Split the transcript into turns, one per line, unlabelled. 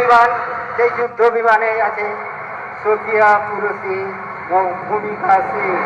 বিমান সেই যুদ্ধ বিমানে আছে সফিয়া পুরুষী ভূমিকা সিং।